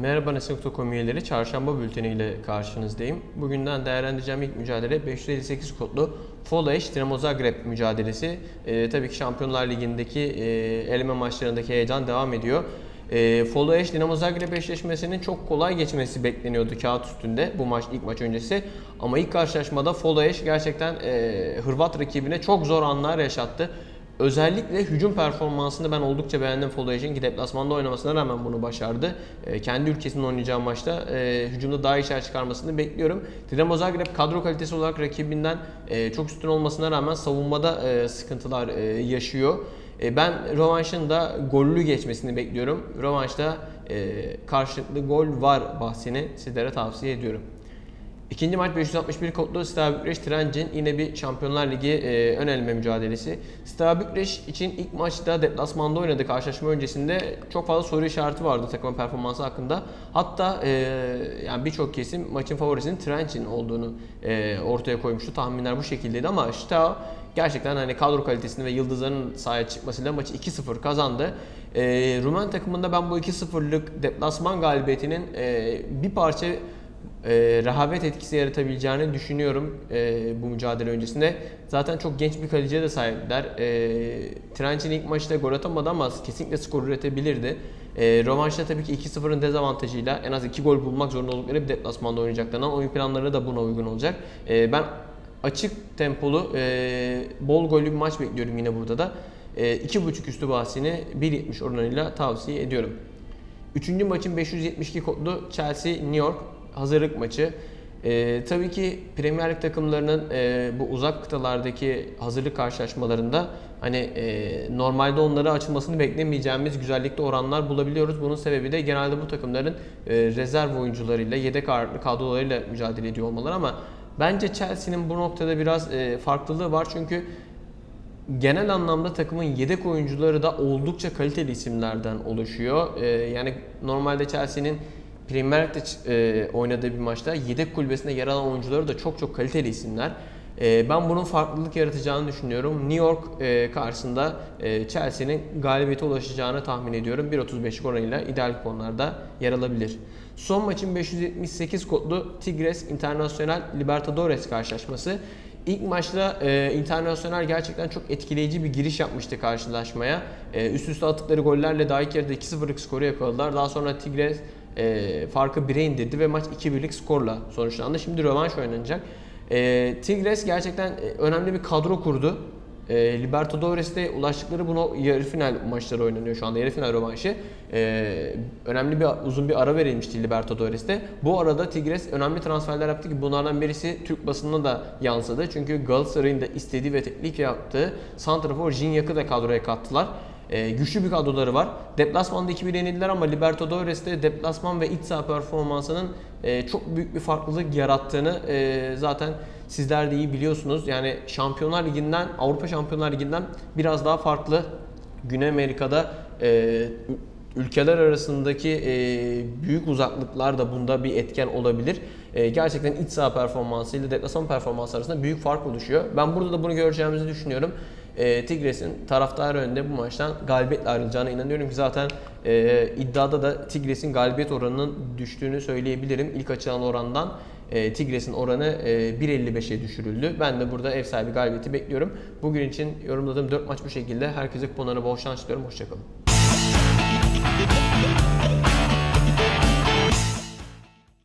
Merhaba Nesin.com üyeleri. Çarşamba bülteniyle karşınızdayım. Bugünden değerlendireceğim ilk mücadele 558 kodlu Folaş Dinamo Zagreb mücadelesi. Ee, tabii ki Şampiyonlar Ligi'ndeki e, eleme maçlarındaki heyecan devam ediyor. E, Folaş Dinamo Zagreb eşleşmesinin çok kolay geçmesi bekleniyordu kağıt üstünde bu maç ilk maç öncesi. Ama ilk karşılaşmada Folaş gerçekten e, Hırvat rakibine çok zor anlar yaşattı. Özellikle hücum performansını ben oldukça beğendim Folaj'ın ki deplasmanda oynamasına rağmen bunu başardı. E, kendi ülkesinin oynayacağı maçta e, hücumda daha iyi işler çıkarmasını bekliyorum. Dinamo Zagreb kadro kalitesi olarak rakibinden e, çok üstün olmasına rağmen savunmada e, sıkıntılar e, yaşıyor. E, ben rövanşın da gollü geçmesini bekliyorum. Rövanşta e, karşılıklı gol var bahsini sizlere tavsiye ediyorum. İkinci maç 561 kodlu Steaua Bükreş Trencin yine bir Şampiyonlar Ligi e, ön eleme mücadelesi. Steaua Bükreş için ilk maçta deplasmanda oynadı karşılaşma öncesinde çok fazla soru işareti vardı takımın performansı hakkında. Hatta e, yani birçok kesim maçın favorisinin Trencin olduğunu e, ortaya koymuştu. Tahminler bu şekildeydi ama Steaua gerçekten hani kadro kalitesini ve yıldızların sahaya çıkmasıyla maçı 2-0 kazandı. E, Rumen takımında ben bu 2-0'lık deplasman galibiyetinin e, bir parça e, rehavet etkisi yaratabileceğini düşünüyorum e, bu mücadele öncesinde. Zaten çok genç bir kaleciye de sahipler. E, Trencin ilk maçta gol atamadı ama kesinlikle skor üretebilirdi. E, rövanşta tabii ki 2-0'ın dezavantajıyla en az 2 gol bulmak zorunda oldukları bir deplasmanda oynayacaklarından oyun planları da buna uygun olacak. E, ben açık tempolu, e, bol gollü bir maç bekliyorum yine burada da. E, 2.5 üstü bahsini 1.70 oranıyla tavsiye ediyorum. Üçüncü maçın 572 kodlu Chelsea New York hazırlık maçı. Ee, tabii ki Premier Lig takımlarının e, bu uzak kıtalardaki hazırlık karşılaşmalarında hani e, normalde onlara açılmasını beklemeyeceğimiz güzellikte oranlar bulabiliyoruz. Bunun sebebi de genelde bu takımların e, rezerv oyuncularıyla, yedek ağırlıklı kadrolarıyla mücadele ediyor olmaları ama bence Chelsea'nin bu noktada biraz e, farklılığı var çünkü genel anlamda takımın yedek oyuncuları da oldukça kaliteli isimlerden oluşuyor. Ee, yani normalde Chelsea'nin Premier Lig'de e, oynadığı bir maçta yedek kulübesinde yer alan oyuncuları da çok çok kaliteli isimler. E, ben bunun farklılık yaratacağını düşünüyorum. New York e, karşısında e, Chelsea'nin galibiyete ulaşacağını tahmin ediyorum. 1.35 oranıyla ideal puanlarda yer alabilir. Son maçın 578 kodlu Tigres Internacional Libertadores karşılaşması. İlk maçta e, Internacional gerçekten çok etkileyici bir giriş yapmıştı karşılaşmaya. E, üst üste attıkları gollerle daha ilk yarıda 2-0'lık skoru yakaladılar. Daha sonra Tigres e, farkı 1'e indirdi ve maç 2-1'lik skorla sonuçlandı. Şimdi rövanş oynanacak. E, Tigres gerçekten e, önemli bir kadro kurdu. E, Libertadores'te ulaştıkları bunu yarı final maçları oynanıyor şu anda yarı final rövanşı. E, önemli bir uzun bir ara verilmişti Libertadores'te. Bu arada Tigres önemli transferler yaptı ki bunlardan birisi Türk basınına da yansıdı. Çünkü Galatasaray'ın da istediği ve teklif yaptığı Santrafor Jinyak'ı da kadroya kattılar. E, güçlü bir kadroları var. Deplasmanda 2-1 yenildiler ama Libertadores'te deplasman ve iç saha performansının e, çok büyük bir farklılık yarattığını e, zaten sizler de iyi biliyorsunuz. Yani Şampiyonlar Ligi'nden, Avrupa Şampiyonlar Ligi'nden biraz daha farklı. Güney Amerika'da e, ülkeler arasındaki e, büyük uzaklıklar da bunda bir etken olabilir. E, gerçekten iç saha performansı ile deplasman performansı arasında büyük fark oluşuyor. Ben burada da bunu göreceğimizi düşünüyorum. E, Tigres'in taraftarı önünde bu maçtan galibiyetle ayrılacağına inanıyorum ki zaten e, iddiada da Tigres'in galibiyet oranının düştüğünü söyleyebilirim. İlk açılan orandan e, Tigres'in oranı e, 1.55'e düşürüldü. Ben de burada ev sahibi galibiyeti bekliyorum. Bugün için yorumladığım 4 maç bu şekilde. Herkese kuponlarına bol şans diliyorum. Hoşçakalın.